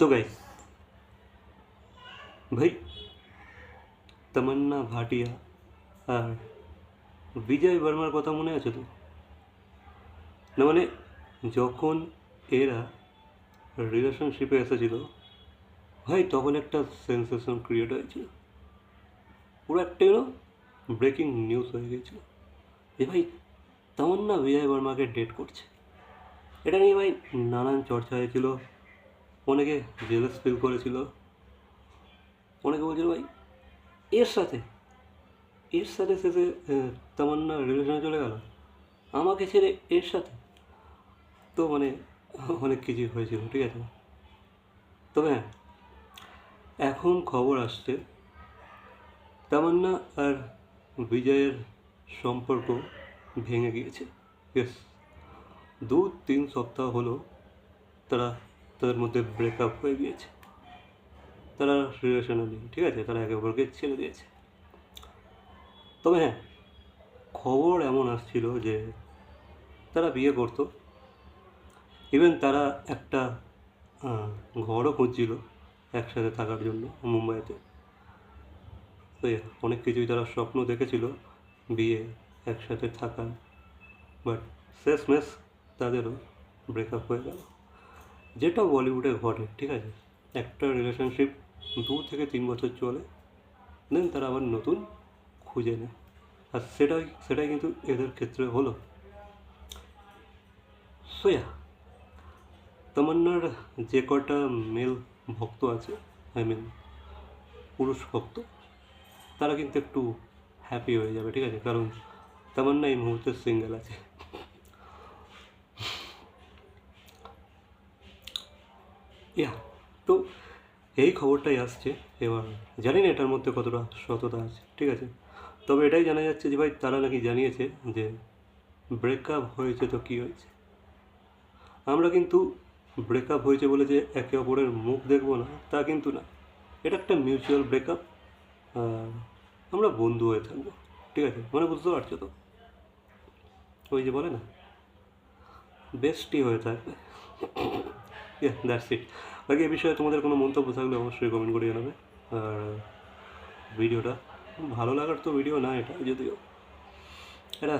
তো গাইস ভাই তামান্না ভাটিয়া আর বিজয় বর্মার কথা মনে আছে তো না মানে যখন এরা রিলেশনশিপে এসেছিল ভাই তখন একটা সেন্সেশন ক্রিয়েট হয়েছিল পুরো একটা ব্রেকিং নিউজ হয়ে গেছিল যে ভাই তামান্না বিজয় বর্মাকে ডেট করছে এটা নিয়ে ভাই নানান চর্চা হয়েছিল অনেকে জেলাস ফিল করেছিল। অনেকে বলছিল, ভাই, এর সাথে এর সাথে শেষে তামান্না রিলেশনে চলে গেল, আমাকে ছেড়ে এর সাথে? তো মানে অনেক কিছু হয়েছিল, ঠিক আছে? তবে হ্যাঁ এখন খবর আসছে, তামান্না আর বিজয়ের সম্পর্ক ভেঙে গিয়েছে। ইয়েস দু তিন সপ্তাহ হলো তারা তাদের মধ্যে ব্রেকআপ হয়ে গিয়েছে। তারা রিলেশনে নেই, ঠিক আছে? তারা একে অপরকে ছেড়ে দিয়েছে। তবে হ্যাঁ খবর এমন আসছিল যে তারা বিয়ে করতো। ইভেন তারা একটা ঘরও খুঁজছিল একসাথে থাকার জন্য মুম্বাইতে। অনেক কিছুই তারা স্বপ্ন দেখেছিল বিয়ে একসাথে থাকা বাট শেষমেশ তাদেরও ব্রেকআপ হয়ে গেল। যেটা বলিউডে ঘটে, ঠিক আছে? একটা রিলেশনশিপ দু থেকে তিন বছর চলে দেন তারা আবার নতুন খুঁজে নেয়। আর সেটাই সেটাই কিন্তু এদের ক্ষেত্রে হলো। সোয়া তামান্নার যে কটা মেল ভক্ত আছে আই মিন পুরুষ ভক্ত, তারা কিন্তু একটু হ্যাপি হয়ে যাবে, ঠিক আছে? কারণ তামান্না এই মুহূর্তে সিঙ্গেল আছে। ইয়া তো এই খবরটাই আসছে। এবার জানি না এটার মধ্যে কতটা সততা আছে, ঠিক আছে? তবে এটাই জানা যাচ্ছে যে, ভাই, তারা নাকি জানিয়েছে যে ব্রেকআপ হয়েছে তো কী হয়েছে? আমরা কিন্তু ব্রেকআপ হয়েছে বলে যে একে অপরের মুখ দেখব না, তা কিন্তু না। এটা একটা মিউচুয়াল ব্রেকআপ আমরা বন্ধু হয়ে থাকব, ঠিক আছে? মানে বুঝতে পারছ তো? ওই যে বলে না বেস্টই হয়ে থাকবে। দ্যাটস ইট বাকি এই বিষয়ে তোমাদের কোনো মন্তব্য থাকলে অবশ্যই কমেন্ট করে জানাবে। আর ভিডিওটা ভালো লাগার তো ভিডিও না এটা, যদিও। এটা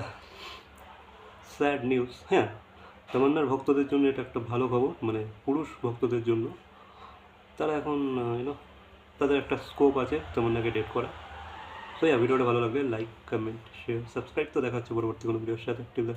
স্যাড নিউজ হ্যাঁ তামান্নার ভক্তদের জন্য এটা একটা ভালো খবর মানে পুরুষ ভক্তদের জন্য। তারা এখন ইউনো তাদের একটা স্কোপ আছে তামান্নাকে ডেট করা। তো এই ভিডিওটা ভালো লাগলে লাইক কমেন্ট শেয়ার সাবস্ক্রাইব তো দেখাচ্ছে পরবর্তী কোনো ভিডিওর সাথে। টিল